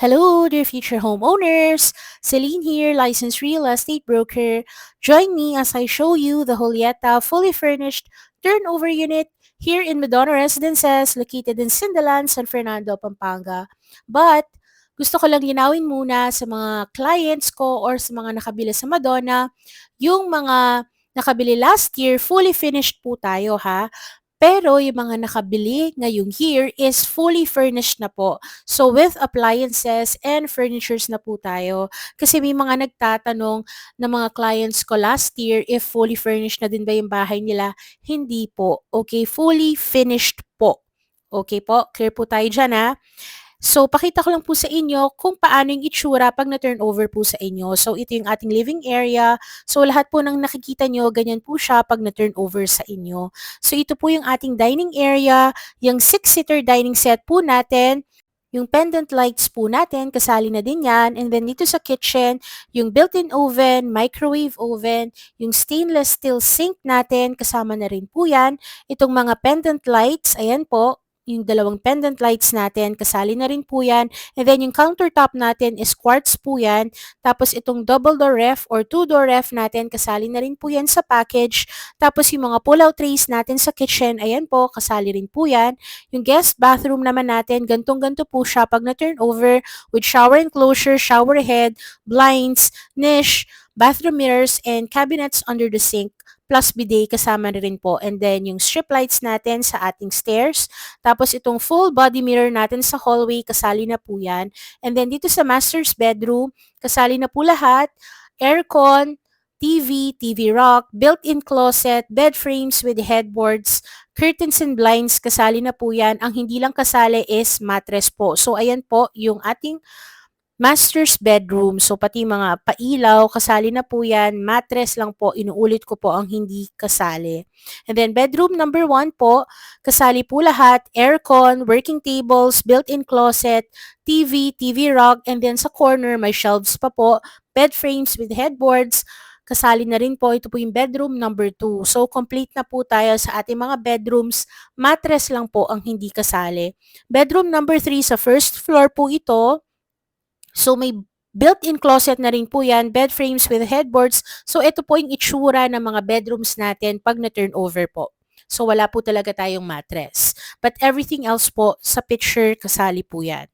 Hello, dear future homeowners! Celine here, licensed real estate broker. Join me as I show you the Julieta fully furnished turnover unit here in Madonna Residences located in Sindalan, San Fernando, Pampanga. But, gusto ko lang linawin muna sa mga clients ko or sa mga nakabili sa Madonna, yung mga nakabili last year, fully finished po tayo ha. Pero yung mga nakabili ngayong year is fully furnished na po. So with appliances and furnitures na po tayo. Kasi may mga nagtatanong na mga clients ko last year if fully furnished na din ba yung bahay nila. Hindi po. Okay, fully finished po. Okay po, clear po tayo dyan ha. So, pakita ko lang po sa inyo kung paano yung itsura pag na-turnover po sa inyo. So, ito yung ating living area. So, lahat po ng nakikita nyo, ganyan po siya pag na-turnover sa inyo. So, ito po yung ating dining area, yung 6-seater dining set po natin. Yung pendant lights po natin, kasali na din yan. And then dito sa kitchen, yung built-in oven, microwave oven, yung stainless steel sink natin, kasama na rin po yan. Itong mga pendant lights, ayan po, yung dalawang pendant lights natin, kasali na rin po yan. And then yung countertop natin is quartz po yan. Tapos itong double door ref or two door ref natin, kasali na rin po yan sa package. Tapos yung mga pull-out trays natin sa kitchen, ayan po, kasali rin po yan. Yung guest bathroom naman natin, gantong-ganto po siya pag na-turnover with shower enclosure, shower head, blinds, niche, bathroom mirrors, and cabinets under the sink plus bidet kasama na rin po. And then yung strip lights natin sa ating stairs. Tapos itong full body mirror natin sa hallway, kasali na po yan. And then dito sa master's bedroom, kasali na po lahat. Aircon, TV, TV rack, built-in closet, bed frames with headboards, curtains and blinds, kasali na po yan. Ang hindi lang kasali is mattress po. So, ayan po yung ating master's bedroom. So, pati mga pailaw, kasali na po yan. Mattress lang po, inuulit ko po ang hindi kasali. And then, bedroom number one po, kasali po lahat, aircon, working tables, built-in closet, TV, TV rug, and then sa corner, may shelves pa po, bed frames with headboards, kasali na rin po, ito po yung bedroom number 2. So, complete na po tayo sa ating mga bedrooms. Mattress lang po ang hindi kasali. Bedroom number 3 sa first floor po ito. So may built-in closet na rin po yan, bed frames with headboards. So ito po yung itsura ng mga bedrooms natin pag na-turnover po. So wala po talaga tayong mattress. But everything else po sa picture kasali po yan.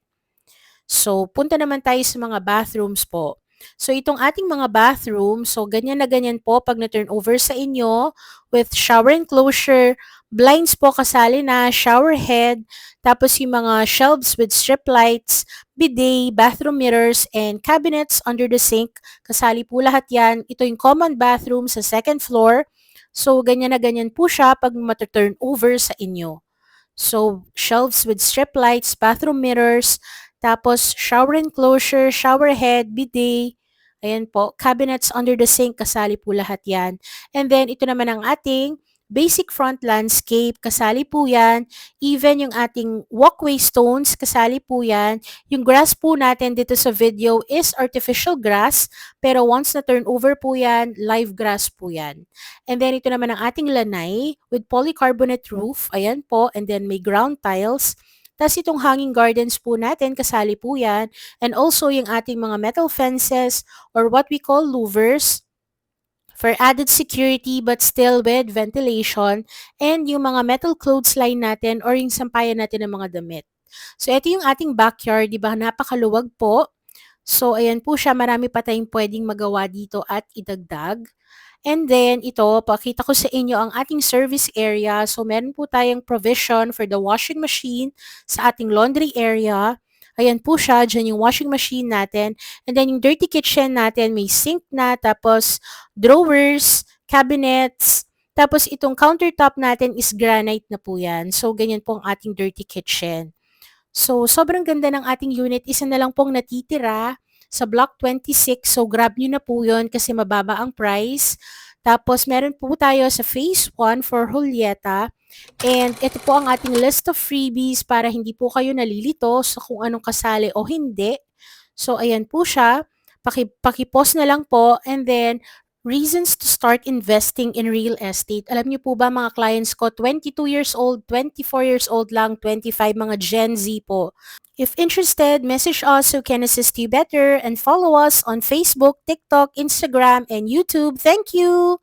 So punta naman tayo sa mga bathrooms po. So itong ating mga bathroom, so ganyan na ganyan po pag na-turnover sa inyo with shower enclosure, blinds po kasali na, shower head, tapos yung mga shelves with strip lights, bidet, bathroom mirrors, and cabinets under the sink. Kasali po lahat yan. Ito yung common bathroom sa second floor. So, ganyan na ganyan po siya pag mataturn over sa inyo. So, shelves with strip lights, bathroom mirrors, tapos shower enclosure, shower head, bidet, Ayan po, cabinets under the sink, kasali po lahat yan. And then, ito naman ang ating basic front landscape, kasali po yan. Even yung ating walkway stones, kasali po yan. Yung grass po natin dito sa video is artificial grass, pero once na turn over po yan, live grass po yan. And then ito naman ang ating lanay with polycarbonate roof, ayan po, and then may ground tiles. Tapos itong hanging gardens po natin, kasali po yan. And also yung ating mga metal fences or what we call louvers, for added security but still with ventilation and yung mga metal clothesline natin or yung sampayan natin ng mga damit. So, ito yung ating backyard, di ba? Napakaluwag po. So, ayan po siya. Marami pa tayong pwedeng magawa dito at idagdag. And then, ito, pakita ko sa inyo ang ating service area. So, meron po tayong provision for the washing machine sa ating laundry area. Ayan po siya, dyan yung washing machine natin. And then yung dirty kitchen natin, may sink na, tapos drawers, cabinets, tapos itong countertop natin is granite na po yan. So, ganyan po ang ating dirty kitchen. So, sobrang ganda ng ating unit. Isa na lang pong natitira sa Block 26. So, grab nyo na po yun kasi mababa ang price. Tapos, meron po tayo sa Phase 1 for Julieta. And ito po ang ating list of freebies para hindi po kayo nalilito sa kung anong kasali o hindi. So, ayan po siya. Paki, paki-post na lang po and then Reasons to start investing in real estate. Alam niyo po ba mga clients ko, 22 years old, 24 years old lang, 25 mga Gen Z po. If interested, message us so can assist you better and follow us on Facebook, TikTok, Instagram, and YouTube. Thank you!